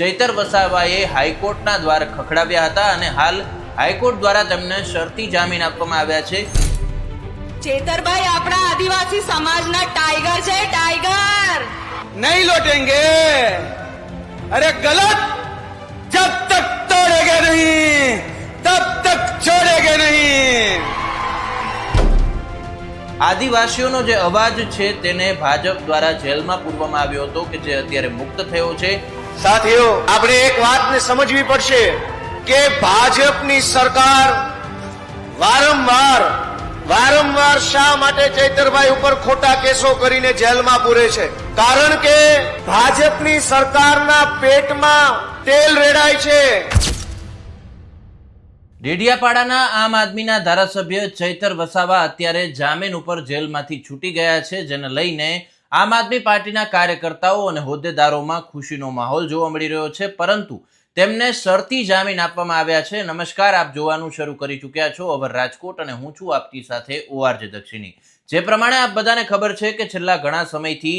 ચૈતર વસાવાએ હાઈકોર્ટના દ્વાર ખખડાવ્યા હતા અને હાલ હાઈકોર્ટ દ્વારા તેમને શરતી જામીન આપવામાં આવ્યા છે. ચેતરભાઈ આપણા આદિવાસી સમાજના ટાઈગર છે ટાઈગર! નહીં લોટેંગે. અરે ગલત! જબ તક તોડેગે નહીં. તબ તક છોડેગે નહીં. આદિવાસીઓનો જે અવાજ છે તેને ભાજપ દ્વારા જેલમાં પૂરવામાં આવ્યો હતો કે જે અત્યારે મુક્ત થયો છે. સાથીઓ, આપણે એક વાતને સમજવી પડશે કે ભાજપની સરકાર વારંવાર વારંવાર શા માટે ચૈતરભાઈ ઉપર ખોટા કેસો કરીને જેલમાં પૂરે છે? કારણ કે ભાજપની સરકારના પેટમાં તેલ રેડાય છે. ડેડિયાપાડાના આમ આદમીના ધારાસભ્ય ચૈતર વસાવા અત્યારે જામીન ઉપર જેલમાંથી છૂટી ગયા છે, જેને લઈને આમ આદમી પાર્ટીના કાર્યકર્તાઓ અને હોદ્દેદારોમાં ખુશીનો માહોલ જોવા મળી રહ્યો છે, પરંતુ તેમને શરતી જામીન આપવામાં આવ્યા છે. નમસ્કાર, આપ જોવાનું શરૂ કરી ચૂક્યા છો અવર રાજકોટ અને હું છું આપની સાથે ઓઆરજે દક્ષિણી. જે પ્રમાણે આપ બધાને ખબર છે કે છેલ્લા ઘણા સમયથી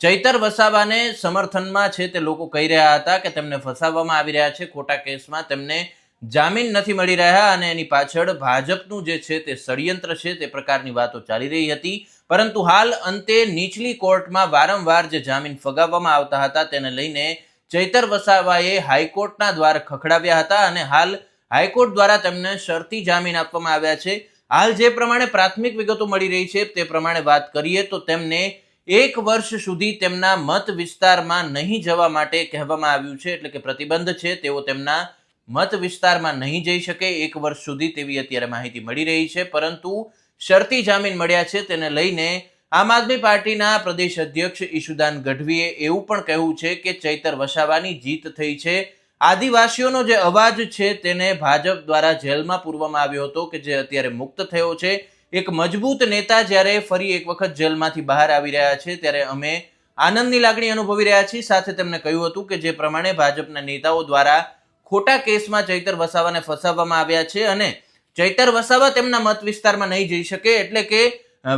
ચૈતર વસાવાને સમર્થનમાં છે તે લોકો કહી રહ્યા હતા કે તેમને ફસાવવામાં આવી રહ્યા છે. ખોટા કેસમાં તેમને જામીન નથી મળી રહ્યા અને એની પાછળ ભાજપનું જે છે તે ષડયંત્ર છે તે પ્રકારની વાતો ચાલી રહી હતી. પરંતુ હાલ અંતે નીચલી કોર્ટમાં વારંવાર જે જામીન ફગાવવામાં આવતા હતા તેને લઈને ચૈતર વસાવાએ હાઈકોર્ટના દ્વાર ખખડાવ્યા હતા અને હાલ હાઈકોર્ટ દ્વારા તેમને શરતી જામીન આપવામાં આવ્યા છે. હાલ જે પ્રમાણે પ્રાથમિક વિગતો મળી રહી છે, તે પ્રમાણે વાત કરીએ તો તેમને એક વર્ષ સુધી તેમના મત વિસ્તારમાં નહીં જવા માટે કહેવામાં આવ્યું છે, એટલે કે પ્રતિબંધ છે, તેઓ તેમના મત વિસ્તારમાં નહીં જઈ શકે, એક વર્ષ સુધી તેવી અત્યારે માહિતી મળી રહી છે. પરંતુ શરતી જામીન મળ્યા છે તેને લઈને આમ આદમી પાર્ટીના પ્રદેશ અધ્યક્ષ ઈશુદાન ગઢવીએ એવું પણ કહ્યું છે કે ચૈતર વસાવાની જીત થઈ છે. આદિવાસીઓનો જે અવાજ છે તેને ભાજપ દ્વારા જેલમાં પૂરવામાં આવ્યો હતો કે જે અત્યારે મુક્ત થયો છે. એક મજબૂત નેતા જ્યારે ફરી એક વખત જેલમાંથી બહાર આવી રહ્યા છે ત્યારે અમે આનંદની લાગણી અનુભવી રહ્યા છીએ. સાથે તેમણે કહ્યું હતું કે જે પ્રમાણે ભાજપના નેતાઓ દ્વારા ખોટા કેસમાં ચૈતર વસાવાને ફસાવવામાં આવ્યા છે અને ચૈતર વસાવા તેમના મત વિસ્તારમાં નહીં જઈ શકે એટલે કે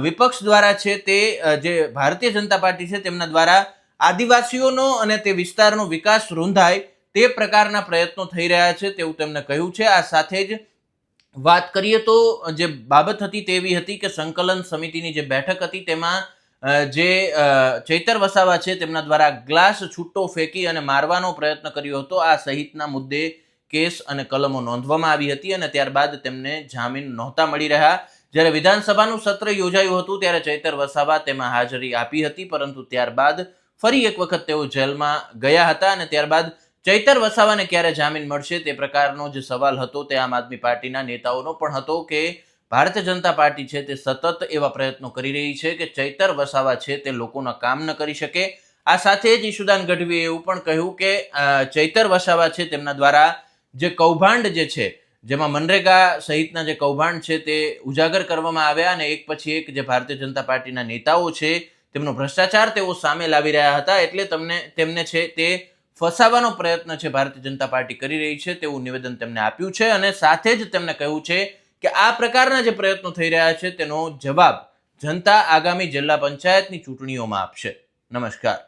વિપક્ષ દ્વારા છે તે જે ભારતીય જનતા પાર્ટી છે તેમના દ્વારા આદિવાસીઓનો અને તે વિસ્તારનો વિકાસ રૂંધાય તે પ્રકારના પ્રયત્નો થઈ રહ્યા છે તેવું તેમણે કહ્યું છે. આ સાથે જ વાત કરીએ તો જે બાબત હતી તેવી હતી કે સંકલન સમિતિની જે બેઠક હતી તેમાં જે ચૈતર વસાવા છે તેમના દ્વારા ગ્લાસ છૂટો ફેંકી અને મારવાનો પ્રયત્ન કર્યો હતો. આ સહિતના મુદ્દે કેસ અને કલમો નોંધવામાં આવી હતી અને ત્યારબાદ તેમને જામીન નહોતા મળી રહ્યા. જ્યારે વિધાનસભાનું સત્ર યોજાયું હતું, ત્યારે ચૈતર વસાવા તેમાં હાજરી આપી હતી, પરંતુ ત્યારબાદ ફરી એક વખત તેઓ જેલમાં ગયા હતા અને ત્યારબાદ ચૈતર વસાવાને ક્યારે જામીન મળશે તે પ્રકારનો જે સવાલ હતો. તે આમ આદમી પાર્ટીના નેતાઓનો પણ હતો કે ભારતીય જનતા પાર્ટી છે તે સતત એવા પ્રયત્નો કરી રહી છે કે ચૈતર વસાવા છે તે લોકોના કામ ન કરી શકે. આ સાથે જ ઈશુદાન ગઢવીએ એવું પણ કહ્યું કે ચૈતર વસાવા છે તેમના દ્વારા જે કૌભાંડ જે છે, જેમાં મનરેગા સહિતના જે કૌભાંડ છે તે ઉજાગર કરવામાં આવ્યા અને એક પછી એક જે ભારતીય જનતા પાર્ટીના નેતાઓ છે, તેમનો ભ્રષ્ટાચાર તેઓ સામે લાવી રહ્યા હતા એટલે તમને, તેમને છે તે ફસાવાનો પ્રયત્ન છે ભારતીય જનતા પાર્ટી કરી રહી છે, તેવું નિવેદન તેમને આપ્યું છે અને સાથે જ તેમને કહ્યું છે કે આ પ્રકારના જે પ્રયત્નો થઈ રહ્યા છે તેનો જવાબ જનતા આગામી જિલ્લા પંચાયતની ચૂંટણીઓમાં આપશે. નમસ્કાર.